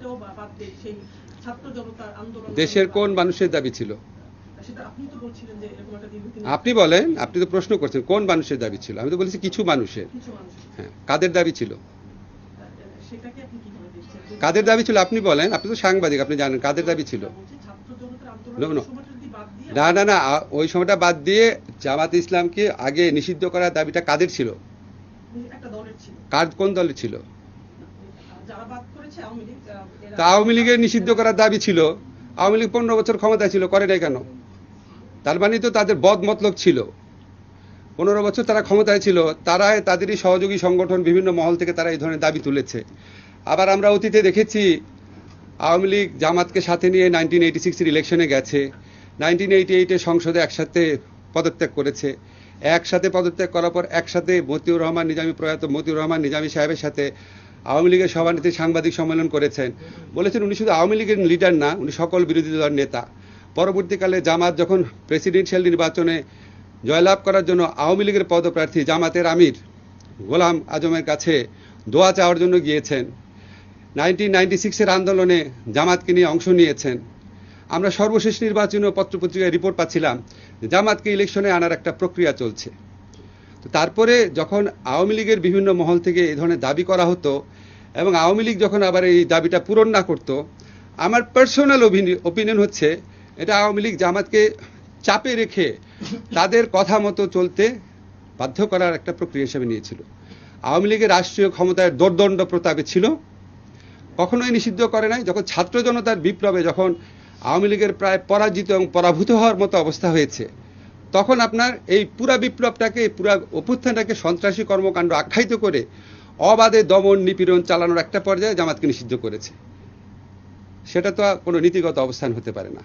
এটাও বাদ দিয়ে সেই ছাত্র জনতার আন্দোলন দেশের কোন মানুষের দাবি ছিল? আপনি বলেন আপনি তো প্রশ্ন করছেন কোন মানুষের দাবি ছিল? আমি তো বলেছি কিছু মানুষের। হ্যাঁ কাদের দাবি ছিল? কাদের দাবি ছিল? আপনি বলেন আপনি তো সাংবাদিক আপনি জানেন কাদের দাবি ছিল। না না। না ওই সময়টা বাদ দিয়ে জামাত ইসলামকে আগে নিষিদ্ধ করার দাবিটা কাদের ছিল? ছিল। কার কোন দলের ছিল? তা আওয়ামী লীগের নিষিদ্ধ করার দাবি ছিল। আওয়ামী লীগ পনেরো বছর ক্ষমতায় ছিল, করে নাই কেন? তার মানে তো তাদের বদ মতলব ছিল। পনেরো বছর তারা ক্ষমতায় ছিল তারা তাদেরই সহযোগী সংগঠন, বিভিন্ন মহল থেকে তারা এই ধরনের দাবি তুলেছে। আবার আমরা অতীতে দেখেছি, আওয়ামী লীগ জামাতকে সাথে নিয়ে নাইনটিন এইটি সিক্সের ইলেকশনে গেছে। নাইনটিন এইটি এইটে সংসদে একসাথে পদত্যাগ করেছে। একসাথে পদত্যাগ করার পর একসাথে মতিউর রহমান, নিজামী প্রয়াত মতিউর রহমান, নিজামী সাহেবের সাথে আওয়ামী লীগের সভানেত্রী সাংবাদিক সম্মেলন করেছেন। বলেছেন উনি শুধু আওয়ামী লীগের লিডার না, উনি সকল বিরোধী দলের নেতা। পরবর্তীকালে জামাত যখন প্রেসিডেন্সিয়াল নির্বাচনে জয়লাভ করার জন্য আওয়ামী লীগের পদপ্রার্থী জামাতের আমির গোলাম আজমের কাছে দোয়া চাওয়ার জন্য গিয়েছেন। নাইনটিন নাইনটি সিক্সের আন্দোলনে জামাতকে নিয়ে অংশ নিয়েছেন। আমরা সর্বশেষ নির্বাচনীয় পত্রপত্রিকায় রিপোর্ট পাচ্ছিলাম জামাতকে ইলেকশনে আনার একটা প্রক্রিয়া চলছে। তো তারপরে যখন আওয়ামী লীগের বিভিন্ন মহল থেকে এই ধরনের দাবি করা হতো এবং আওয়ামী লীগ যখন আবার এই দাবিটা পূরণ না করতো, আমার পার্সোনাল ওপিনিয়ন হচ্ছে এটা আওয়ামী লীগ জামাতকে চাপে রেখে তাদের কথা মতো চলতে বাধ্য করার একটা প্রক্রিয়া হিসেবে নিয়েছিল। আওয়ামী লীগের রাষ্ট্রীয় ক্ষমতায় দোর্দণ্ড প্রতাপে ছিল, কখনোই নিষিদ্ধ করে নাই। যখন ছাত্র জনতার বিপ্লবে যখন আওয়ামী লীগের প্রায় পরাজিত এবং পরাভূত হওয়ার মতো অবস্থা হয়েছে তখন আপনার এই পুরা বিপ্লবটাকে, পুরা অভ্যুত্থানটাকে সন্ত্রাসী কর্মকাণ্ড আখ্যায়িত করে অবাধে দমন নিপীড়ন চালানোর একটা পর্যায়ে জামাতকে নিষিদ্ধ করেছে। সেটা তো কোনো নীতিগত অবস্থান হতে পারে না।